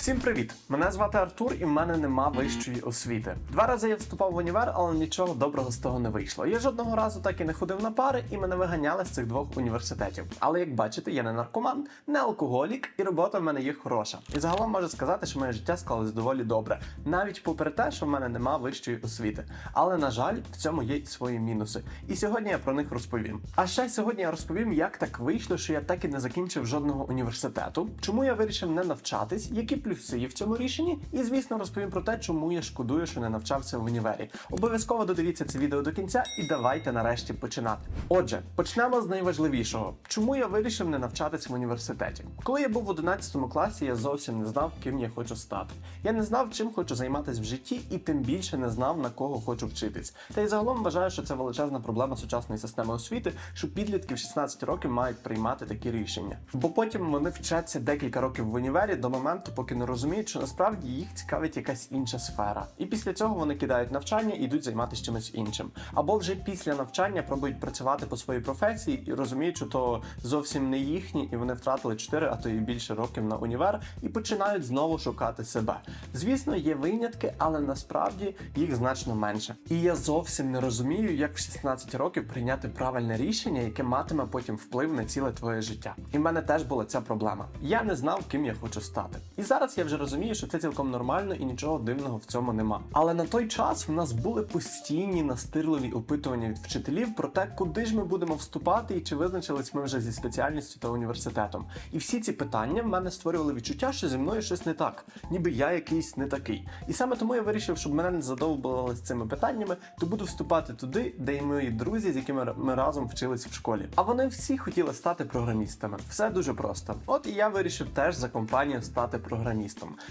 Всім привіт! Мене звати Артур, і в мене нема вищої освіти. Два рази я вступав в універ, але нічого доброго з того не вийшло. Я жодного разу так і не ходив на пари, і мене виганяли з цих двох університетів. Але як бачите, я не наркоман, не алкоголік, і робота в мене є хороша. І загалом можу сказати, що моє життя склалось доволі добре, навіть попри те, що в мене нема вищої освіти. Але на жаль, в цьому є й свої мінуси. І сьогодні я про них розповім. А ще сьогодні я розповім, як так вийшло, що я так і не закінчив жодного університету, чому я вирішив не навчатись, які плюси в цьому рішенні, і звісно розповім про те, чому я шкодую, що не навчався в універі. Обов'язково додивіться це відео до кінця і давайте нарешті починати. Отже, почнемо з найважливішого. Чому я вирішив не навчатись в університеті? Коли я був в 11 класі, я зовсім не знав, ким я хочу стати. Я не знав, чим хочу займатися в житті, і тим більше не знав на кого хочу вчитись. Та й загалом вважаю, що це величезна проблема сучасної системи освіти, що підлітки в 16 років мають приймати такі рішення. Бо потім вони вчаться декілька років в універі до моменту, поки не розуміють, що насправді їх цікавить якась інша сфера. І після цього вони кидають навчання і йдуть займатися чимось іншим. Або вже після навчання пробують працювати по своїй професії і розуміють, що то зовсім не їхні, і вони втратили 4, а то і більше років на універ, і починають знову шукати себе. Звісно, є винятки, але насправді їх значно менше. І я зовсім не розумію, як в 16 років прийняти правильне рішення, яке матиме потім вплив на ціле твоє життя. І в мене теж була ця проблема. Я не знав, ким я хочу стати. І зараз я вже розумію, що це цілком нормально і нічого дивного в цьому нема. Але на той час в нас були постійні настирливі опитування від вчителів про те, куди ж ми будемо вступати і чи визначились ми вже зі спеціальністю та університетом. І всі ці питання в мене створювали відчуття, що зі мною щось не так, ніби я якийсь не такий. І саме тому я вирішив, щоб мене не задовбували з цими питаннями, то буду вступати туди, де і мої друзі, з якими ми разом вчились в школі. А вони всі хотіли стати програмістами. Все дуже просто. От і я вирішив теж за компанію стати програмістом.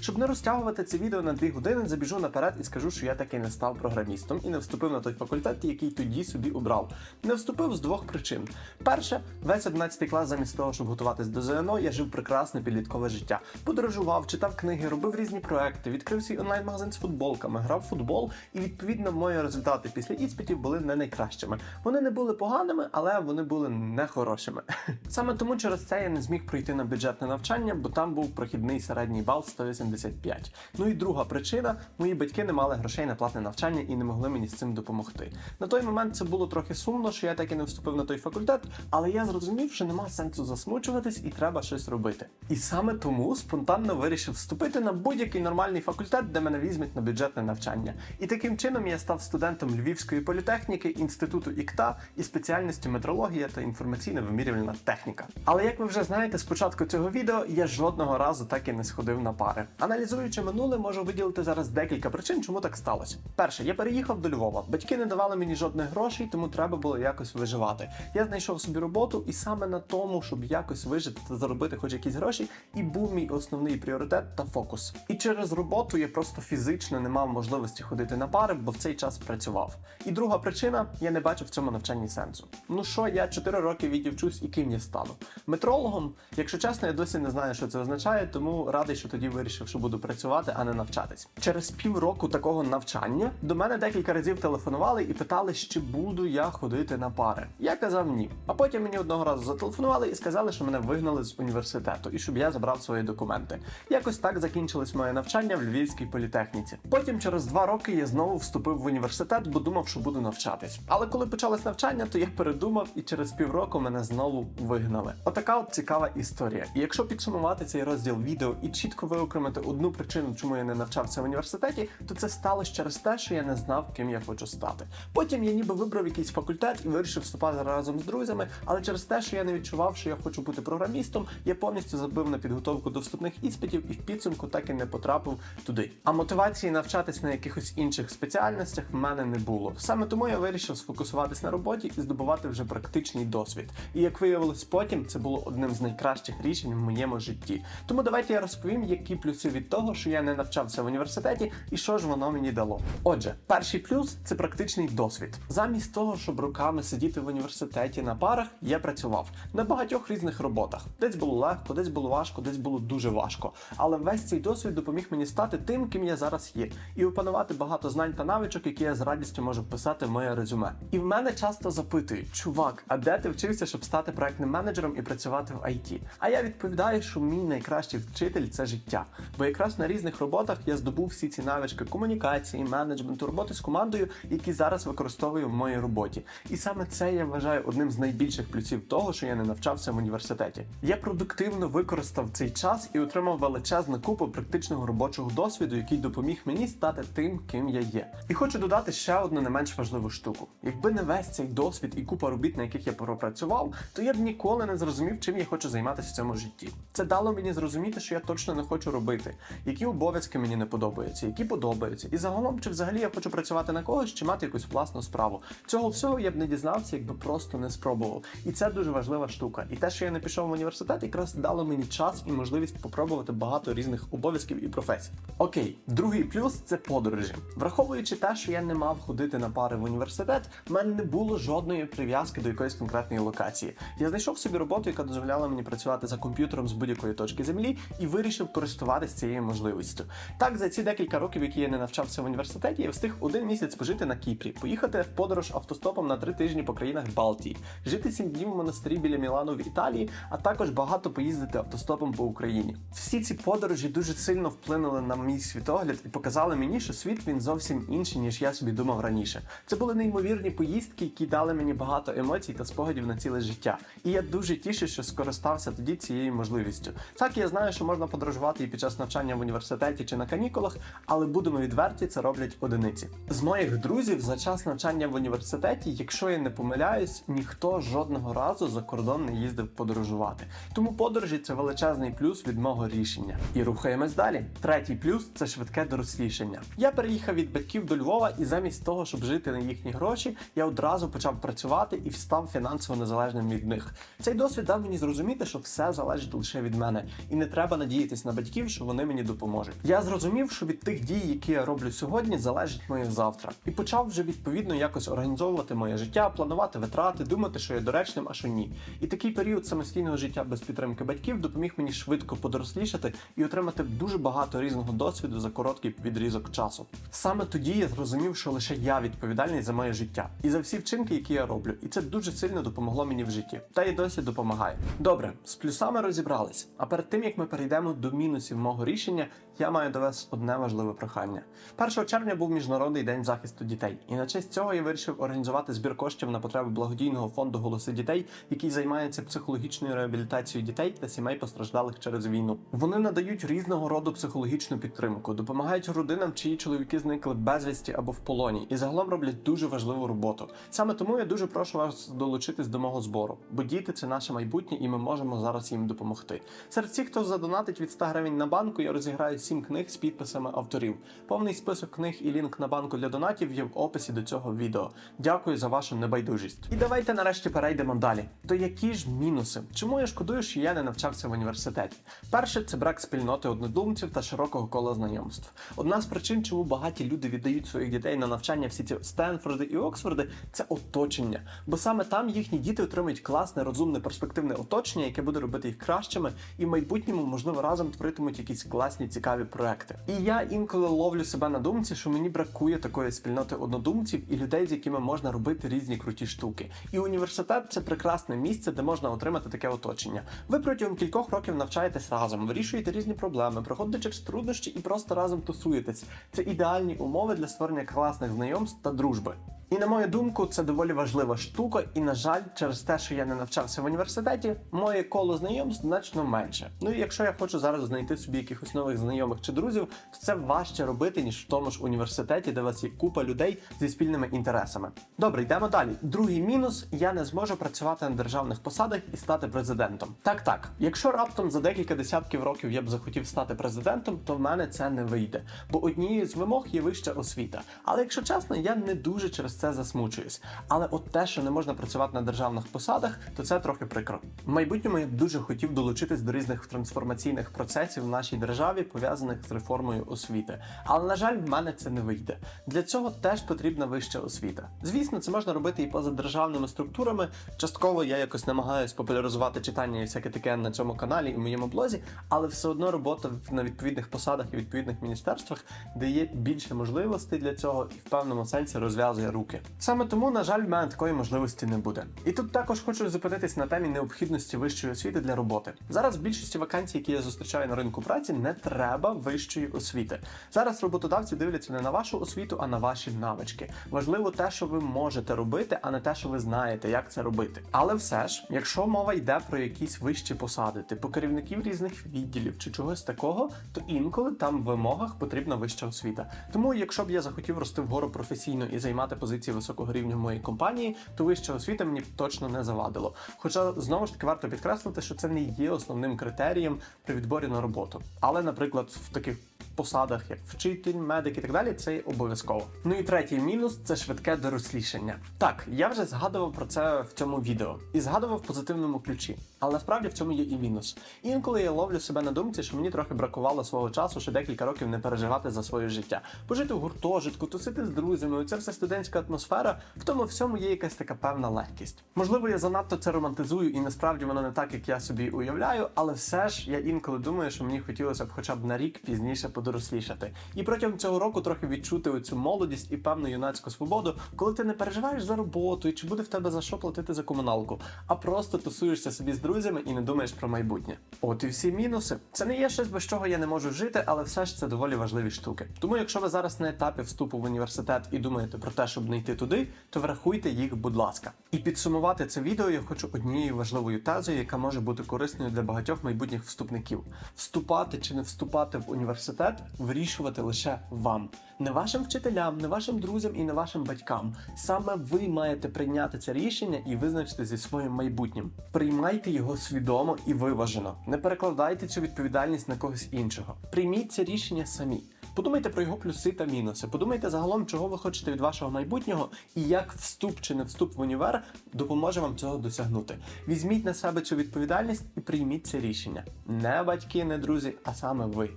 Щоб не розтягувати це відео на дві години, забіжу наперед і скажу, що я таки не став програмістом і не вступив на той факультет, який тоді собі обрав. Не вступив з двох причин: перше, весь 11 клас, замість того, щоб готуватись до ЗНО, я жив прекрасне підліткове життя. Подорожував, читав книги, робив різні проекти, відкрив свій онлайн-магазин з футболками, грав в футбол, і відповідно мої результати після іспитів були не найкращими. Вони не були поганими, але вони були не хорошими. Саме тому через це я не зміг пройти на бюджетне навчання, бо там був прохідний середній бал 185. Ну і друга причина: мої батьки не мали грошей на платне навчання і не могли мені з цим допомогти. На той момент це було трохи сумно, що я так і не вступив на той факультет, але я зрозумів, що нема сенсу засмучуватись і треба щось робити. І саме тому спонтанно вирішив вступити на будь-який нормальний факультет, де мене візьмуть на бюджетне навчання. І таким чином я став студентом Львівської політехніки, інституту ІКТА і спеціальністю метрологія та інформаційна вимірювальна техніка. Але як ви вже знаєте, з початку цього відео я жодного разу так і не сходив на пари. Аналізуючи минуле, можу виділити зараз декілька причин, чому так сталося. Перше, я переїхав до Львова. Батьки не давали мені жодних грошей, тому треба було якось виживати. Я знайшов собі роботу, і саме на тому, щоб якось вижити та заробити хоч якісь гроші, і був мій основний пріоритет та фокус. І через роботу я просто фізично не мав можливості ходити на пари, бо в цей час працював. І друга причина я не бачив в цьому навчанні сенсу. Ну що, я 4 роки відівчусь і ким я стану? Метрологом, якщо чесно, я досі не знаю, що це означає, тому радий, що тоді вирішив, що буду працювати, а не навчатись. Через півроку такого навчання до мене декілька разів телефонували і питали, чи буду я ходити на пари. Я казав ні. А потім мені одного разу зателефонували і сказали, що мене вигнали з університету і щоб я забрав свої документи. Якось так закінчилось моє навчання в Львівській політехніці. Потім, через два роки, я знову вступив в університет, бо думав, що буду навчатись. Але коли почалось навчання, то я передумав і через півроку мене знову вигнали. Отака от цікава історія. І якщо підсумувати цей розділ відео і чітко виокремити одну причину, чому я не навчався в університеті, то це сталося через те, що я не знав, ким я хочу стати. Потім я ніби вибрав якийсь факультет і вирішив вступати разом з друзями, але через те, що я не відчував, що я хочу бути програмістом, я повністю забив на підготовку до вступних іспитів і в підсумку так і не потрапив туди. А мотивації навчатись на якихось інших спеціальностях в мене не було. Саме тому я вирішив сфокусуватись на роботі і здобувати вже практичний досвід. І як виявилось потім, це було одним з найкращих рішень в моєму житті. Тому давайте я розповім, які плюси від того, що я не навчався в університеті, і що ж воно мені дало. Отже, перший плюс це практичний досвід. Замість того, щоб роками сидіти в університеті на парах, я працював на багатьох різних роботах. Десь було легко, десь було важко, десь було дуже важко. Але весь цей досвід допоміг мені стати тим, ким я зараз є, і опанувати багато знань та навичок, які я з радістю можу вписати в моє резюме. І в мене часто запитують: чувак, а де ти вчився, щоб стати проектним менеджером і працювати в IT? А я відповідаю, що мій найкращий вчитель це життя. Життя. Бо якраз на різних роботах я здобув всі ці навички комунікації, менеджменту, роботи з командою, які зараз використовую в моїй роботі. І саме це я вважаю одним з найбільших плюсів того, що я не навчався в університеті. Я продуктивно використав цей час і отримав величезну купу практичного робочого досвіду, який допоміг мені стати тим, ким я є. І хочу додати ще одну не менш важливу штуку. Якби не весь цей досвід і купа робіт, на яких я пропрацював, то я б ніколи не зрозумів, чим я хочу займатися в цьому житті. Це дало мені зрозуміти, що я точно не хочу робити, які обов'язки мені не подобаються, які подобаються, і загалом, чи взагалі я хочу працювати на когось, чи мати якусь власну справу. Цього всього я б не дізнався, якби просто не спробував. І це дуже важлива штука. І те, що я не пішов в університет, якраз дало мені час і можливість попробувати багато різних обов'язків і професій. Окей, другий плюс це подорожі. Враховуючи те, що я не мав ходити на пари в університет, в мене не було жодної прив'язки до якоїсь конкретної локації. Я знайшов собі роботу, яка дозволяла мені працювати за комп'ютером з будь-якої точки землі, і вирішив користуватися цією можливістю. Так, за ці декілька років, які я не навчався в університеті, я встиг один місяць пожити на Кіпрі, поїхати в подорож автостопом на три тижні по країнах Балтії, жити сім днів в монастирі біля Мілану в Італії, а також багато поїздити автостопом по Україні. Всі ці подорожі дуже сильно вплинули на мій світогляд і показали мені, що світ він зовсім інший, ніж я собі думав раніше. Це були неймовірні поїздки, які дали мені багато емоцій та спогадів на ціле життя. І я дуже тішу, що скористався тоді цією можливістю. Так я знаю, що можна подорожувати і під час навчання в університеті чи на канікулах, але будемо відверті, це роблять одиниці. З моїх друзів за час навчання в університеті, якщо я не помиляюсь, ніхто жодного разу за кордон не їздив подорожувати. Тому подорожі це величезний плюс від мого рішення. І рухаємось далі. Третій плюс це швидке дорослішання. Я переїхав від батьків до Львова, і замість того, щоб жити на їхні гроші, я одразу почав працювати і став фінансово незалежним від них. Цей досвід дав мені зрозуміти, що все залежить лише від мене, і не треба надіятись на батьків, що вони мені допоможуть. Я зрозумів, що від тих дій, які я роблю сьогодні, залежить моє завтра, і почав вже відповідно якось організовувати моє життя, планувати витрати, думати, що є доречним, а що ні. І такий період самостійного життя без підтримки батьків допоміг мені швидко подорослішати і отримати дуже багато різного досвіду за короткий відрізок часу. Саме тоді я зрозумів, що лише я відповідальний за моє життя і за всі вчинки, які я роблю, і це дуже сильно допомогло мені в житті. Та й досі допомагає. Добре, з плюсами розібрались. А перед тим як ми перейдемо до мінусів мого рішення, я маю до вас одне важливе прохання. 1 червня був міжнародний день захисту дітей, і на честь цього я вирішив організувати збір коштів на потреби благодійного фонду голоси дітей, який займається психологічною реабілітацією дітей та сімей постраждалих через війну. Вони надають різного роду психологічну підтримку, допомагають родинам, чиї чоловіки зникли безвісті або в полоні, і загалом роблять дуже важливу роботу. Саме тому я дуже прошу вас долучитись до мого збору, бо діти це наше майбутнє, і ми можемо зараз їм допомогти. Серед всіх, хто задонатить від 100 гривень на банку, я розіграю 7 книг з підписами авторів. Повний список книг і лінк на банку для донатів є в описі до цього відео. Дякую за вашу небайдужість. І давайте нарешті перейдемо далі. То які ж мінуси? Чому я шкодую, що я не навчався в університеті? Перше, це брак спільноти однодумців та широкого кола знайомств. Одна з причин, чому багаті люди віддають своїх дітей на навчання всі ці Стенфорди і Оксфорди, це оточення. Бо саме там їхні діти отримують класне, розумне, перспективне оточення, яке буде робити їх кращими, і в майбутньому, можливо, разом творитимуть якісь класні, цікаві проекти. І я інколи ловлю себе на думці, що мені бракує такої спільноти однодумців і людей, з якими можна робити різні круті штуки. І університет це прекрасне місце, де можна отримати таке оточення. Ви протягом кількох років навчаєтесь разом, вирішуєте різні проблеми, проходите через труднощі і просто разом тусуєтесь. Це ідеальні умови для створення класних знайомств та дружби. І на мою думку, це доволі важлива штука, і на жаль, через те, що я не навчався в університеті, моє коло знайомств значно менше. Ну і якщо я хочу зараз знайти собі якихось нових знайомих чи друзів, то це важче робити ніж в тому ж університеті, де вас є купа людей зі спільними інтересами. Добре, йдемо далі. Другий мінус: я не зможу працювати на державних посадах і стати президентом. Так, так, якщо раптом за декілька десятків років я б захотів стати президентом, то в мене це не вийде, бо однією з вимог є вища освіта. Але якщо чесно, я не дуже через це засмучуюсь. Але от те, що не можна працювати на державних посадах, то це трохи прикро. В майбутньому я дуже хотів долучитись до різних трансформаційних процесів в нашій державі, пов'язаних з реформою освіти. Але на жаль, в мене це не вийде. Для цього теж потрібна вища освіта. Звісно, це можна робити і поза державними структурами. Частково я якось намагаюсь популяризувати читання і всяке таке на цьому каналі і в моєму блозі, але все одно робота на відповідних посадах і відповідних міністерствах дає більше можливостей для цього і в певному сенсі розв'язує руки. Штуки. Саме тому, на жаль, в мене такої можливості не буде. І тут також хочу зупинитись на темі необхідності вищої освіти для роботи. Зараз в більшості вакансій, які я зустрічаю на ринку праці, не треба вищої освіти. Зараз роботодавці дивляться не на вашу освіту, а на ваші навички. Важливо те, що ви можете робити, а не те, що ви знаєте, як це робити. Але все ж, якщо мова йде про якісь вищі посади, типу керівників різних відділів чи чогось такого, то інколи там в вимогах потрібна вища освіта. Тому, якщо б я захотів рости вгору професійно і займати позиції високого рівня в моїй компанії, то вища освіта мені точно не завадило. Хоча знову ж таки варто підкреслити, що це не є основним критерієм при відборі на роботу. Але, наприклад, в таких посадах, як вчитель, медик і так далі, це обов'язково. Ну і третій мінус це швидке дорослішання. Так, я вже згадував про це в цьому відео і згадував в позитивному ключі. Але насправді в цьому є і мінус. Інколи я ловлю себе на думці, що мені трохи бракувало свого часу, ще декілька років не переживати за своє життя. Пожити в гуртожитку, тусити з друзями, оця вся студентська атмосфера, в тому всьому є якась така певна легкість. Можливо, я занадто це романтизую, і насправді воно не так, як я собі уявляю, але все ж я інколи думаю, що мені хотілося б хоча б на рік пізніше подорослішати. І протягом цього року трохи відчути оцю молодість і певну юнацьку свободу, коли ти не переживаєш за роботу і чи буде в тебе за що платити за комуналку, а просто тусуєшся собі з друзями і не думаєш про майбутнє. От і всі мінуси. Це не є щось, без чого я не можу жити, але все ж це доволі важливі штуки. Тому, якщо ви зараз на етапі вступу в університет і думаєте про те, щоб не йти туди, то врахуйте їх, будь ласка. І підсумувати це відео я хочу однією важливою тезою, яка може бути корисною для багатьох майбутніх вступників. Вступати чи не вступати в університет вирішувати лише вам, не вашим вчителям, не вашим друзям і не вашим батькам. Саме ви маєте прийняти це рішення і визначити зі своїм майбутнім. Приймайте його свідомо і виважено. Не перекладайте цю відповідальність на когось іншого. Прийміть це рішення самі. Подумайте про його плюси та мінуси. Подумайте загалом, чого ви хочете від вашого майбутнього, і як вступ чи не вступ в універ допоможе вам цього досягнути. Візьміть на себе цю відповідальність і прийміть це рішення. Не батьки, не друзі, а саме ви.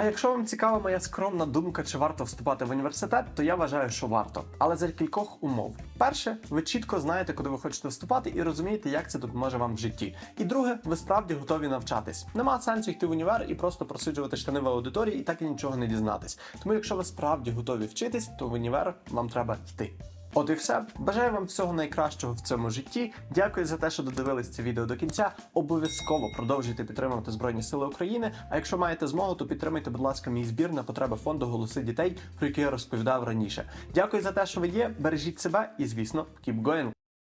А якщо вам цікава моя скромна думка, чи варто вступати в університет, то я вважаю, що варто, але за кількох умов. Перше, ви чітко знаєте, куди ви хочете вступати, і розумієте, як це допоможе вам в житті. І друге, ви справді готові навчатись. Нема сенсу йти в універ і просто просиджувати штани в аудиторії і так і нічого не дізнатись. Тому, якщо ви справді готові вчитись, то в універ вам треба йти. От і все. Бажаю вам всього найкращого в цьому житті. Дякую за те, що додивились це відео до кінця. Обов'язково продовжуйте підтримувати Збройні Сили України. А якщо маєте змогу, то підтримайте, будь ласка, мій збір на потреби фонду Голоси дітей, про який я розповідав раніше. Дякую за те, що ви є. Бережіть себе і, звісно, keep going!